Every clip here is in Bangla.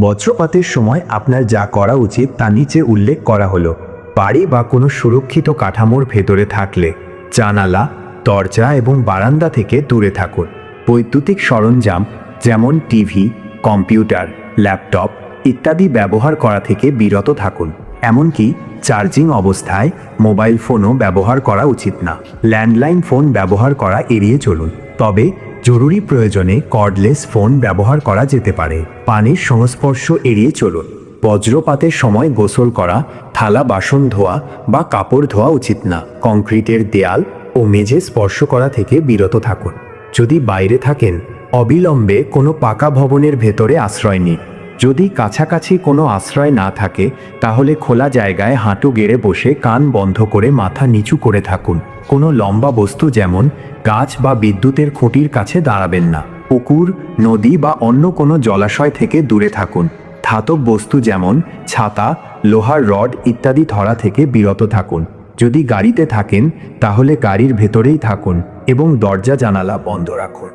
বজ্রপাতের সময় আপনার যা করা উচিত তা নিচে উল্লেখ করা হলো। বাড়ি বা কোনো সুরক্ষিত কাঠামোর ভেতরে থাকলে জানালা, দরজা এবং বারান্দা থেকে দূরে থাকুন। বৈদ্যুতিক সরঞ্জাম যেমন টিভি, কম্পিউটার, ল্যাপটপ ইত্যাদি ব্যবহার করা থেকে বিরত থাকুন। এমনকি চার্জিং অবস্থায় মোবাইল ফোনও ব্যবহার করা উচিত না। ল্যান্ডলাইন ফোন ব্যবহার করা এড়িয়ে চলুন। তবে জরুরি প্রয়োজনে কর্ডলেস ফোন ব্যবহার করা যেতে পারে। পানির সংস্পর্শ এড়িয়ে চলুন। বজ্রপাতের সময় গোসল করা, থালা, বাসন ধোয়া বা কাপড় ধোয়া উচিত না। কংক্রিটের দেয়াল ও মেঝে স্পর্শ করা থেকে বিরত থাকুন। যদি বাইরে থাকেন, অবিলম্বে কোনো পাকা ভবনের ভেতরে আশ্রয় নিন। যদি কাছাকাছি কোনো আশ্রয় না থাকে, তাহলে খোলা জায়গায় হাঁটু গেড়ে বসে কান বন্ধ করে মাথা নিচু করে থাকুন। কোনো লম্বা বস্তু যেমন গাছ বা বিদ্যুতের খুঁটির কাছে দাঁড়াবেন না। পুকুর, নদী বা অন্য কোনো জলাশয় থেকে দূরে থাকুন। ধাতব বস্তু যেমন ছাতা, লোহার রড ইত্যাদি ধরা থেকে বিরত থাকুন। যদি গাড়িতে থাকেন, তাহলে গাড়ির ভেতরেই থাকুন এবং দরজা জানালা বন্ধ রাখুন।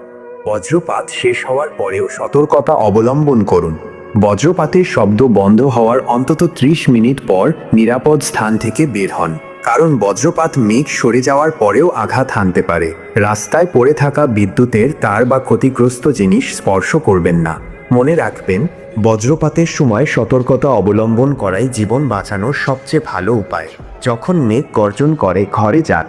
বজ্রপাত শেষ হওয়ার পরেও সতর্কতা অবলম্বন করুন। বজ্রপাতের শব্দ বন্ধ হওয়ার অন্তত ত্রিশ মিনিট পর নিরাপদ স্থান থেকে বের হন। কারণ বজ্রপাত মেঘ সরে যাওয়ার পরেও আঘাত হানতে পারে। রাস্তায় পড়ে থাকা বিদ্যুতের তার বা ক্ষতিগ্রস্ত জিনিস স্পর্শ করবেন না। মনে রাখবেন, বজ্রপাতের সময় সতর্কতা অবলম্বন করাই জীবন বাঁচানোর সবচেয়ে ভালো উপায়। যখন মেঘ গর্জন করে ঘরে যান